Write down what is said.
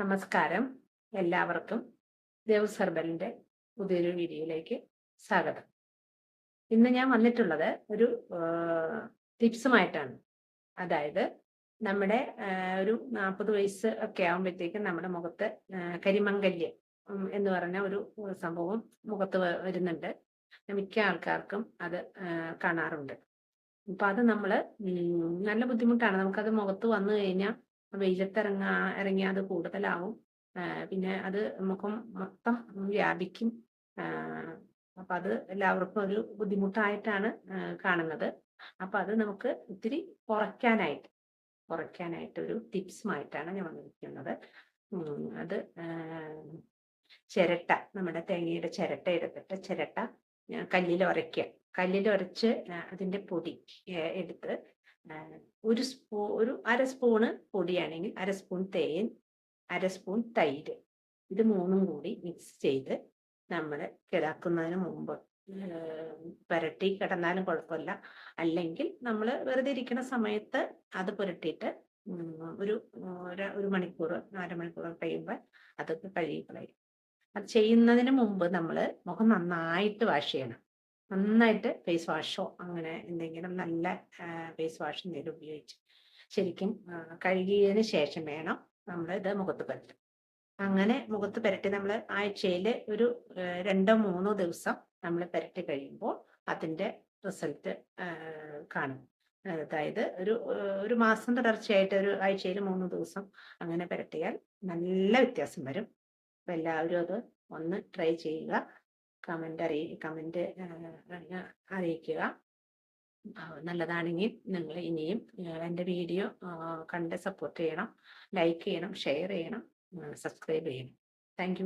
നമസ്കാരം. എല്ലാവർക്കും ദേവ് ഹെർബലിന്റെ പുതിയൊരു വീഡിയോയിലേക്ക് സ്വാഗതം. ഇന്ന് ഞാൻ വന്നിട്ടുള്ളത് ഒരു ടിപ്സുമായിട്ടാണ്. അതായത് നമ്മുടെ ഒരു നാൽപ്പത് വയസ്സ് ഒക്കെ ആകുമ്പോഴത്തേക്കും നമ്മുടെ മുഖത്ത് കരിമംഗല്യം എന്ന് പറഞ്ഞ ഒരു സംഭവം മുഖത്ത് വരുന്നുണ്ട്. മിക്ക ആൾക്കാർക്കും അത് കാണാറുണ്ട്. അപ്പൊ അത് നമ്മൾ ഉം, നല്ല ബുദ്ധിമുട്ടാണ്. നമുക്കത് മുഖത്ത് വന്നു കഴിഞ്ഞാൽ വെയിലത്തിറങ്ങാ ഇറങ്ങിയാൽ അത് കൂടുതലാവും. പിന്നെ അത് മുഖം മൊത്തം വ്യാപിക്കും. അപ്പം അപ്പൊ അത് എല്ലാവർക്കും ഒരു ബുദ്ധിമുട്ടായിട്ടാണ് കാണുന്നത്. അപ്പോൾ അത് നമുക്ക് ഒത്തിരി കുറയ്ക്കാനായിട്ട് കുറയ്ക്കാനായിട്ട് ഒരു ടിപ്സുമായിട്ടാണ് ഞാൻ വന്നിരിക്കുന്നത്. അത് ചിരട്ട നമ്മുടെ തേങ്ങയുടെ ചിരട്ട എടുത്തിട്ട് ചിരട്ട കല്ലിൽ ഉരയ്ക്കുക കല്ലിൽ ഉരച്ച് അതിന്റെ പൊടി എടുത്ത് ഒരു സ്പൂ ഒരു അര സ്പൂണ് പൊടിയാണെങ്കിൽ അര സ്പൂൺ തേൻ അര സ്പൂൺ തൈര്. ഇത് മൂന്നും കൂടി മിക്സ് ചെയ്ത് നമ്മൾ കിടക്കുന്നതിന് മുമ്പ് പുരട്ടി കിടന്നാലും കുഴപ്പമില്ല. അല്ലെങ്കിൽ നമ്മൾ വെറുതെ ഇരിക്കുന്ന സമയത്ത് അത് പുരട്ടിയിട്ട് ഒരു- ഒരു മണിക്കൂർ അരമണിക്കൂർ കഴിയുമ്പോൾ അതൊക്കെ കഴുകി കളയും. അത് ചെയ്യുന്നതിന് മുമ്പ് നമ്മൾ മുഖം നന്നായിട്ട് വാഷ് ചെയ്യണം. നന്നായിട്ട് ഫേസ് വാഷോ അങ്ങനെ എന്തെങ്കിലും നല്ല ഫേസ് വാഷ് എന്തെങ്കിലും ഉപയോഗിച്ച് ശരിക്കും കഴുകിയതിന് ശേഷം വേണം നമ്മൾ ഇത് മുഖത്ത് പുരട്ടാൻ അങ്ങനെ മുഖത്ത് പുരട്ടി നമ്മൾ ആഴ്ചയിൽ ഒരു രണ്ടോ മൂന്നോ ദിവസം നമ്മൾ പുരട്ടി കഴിയുമ്പോൾ അതിന്റെ റിസൾട്ട് കാണും. അതായത് ഒരു ഒരു മാസം തുടർച്ചയായിട്ട് ഒരു ആഴ്ചയിൽ മൂന്ന് ദിവസം അങ്ങനെ പുരട്ടിയാൽ നല്ല വ്യത്യാസം വരും. അപ്പം എല്ലാവരും അത് ഒന്ന് ട്രൈ ചെയ്യുക. കമന്റ് അറിയി കമന്റ് അറിയിക്കുക നല്ലതാണെങ്കിൽ നിങ്ങൾ ഇനിയും എന്റെ വീഡിയോ കണ്ട് സപ്പോർട്ട് ചെയ്യണം. ലൈക്ക് ചെയ്യണം ഷെയർ ചെയ്യണം സബ്സ്ക്രൈബ് ചെയ്യണം. താങ്ക്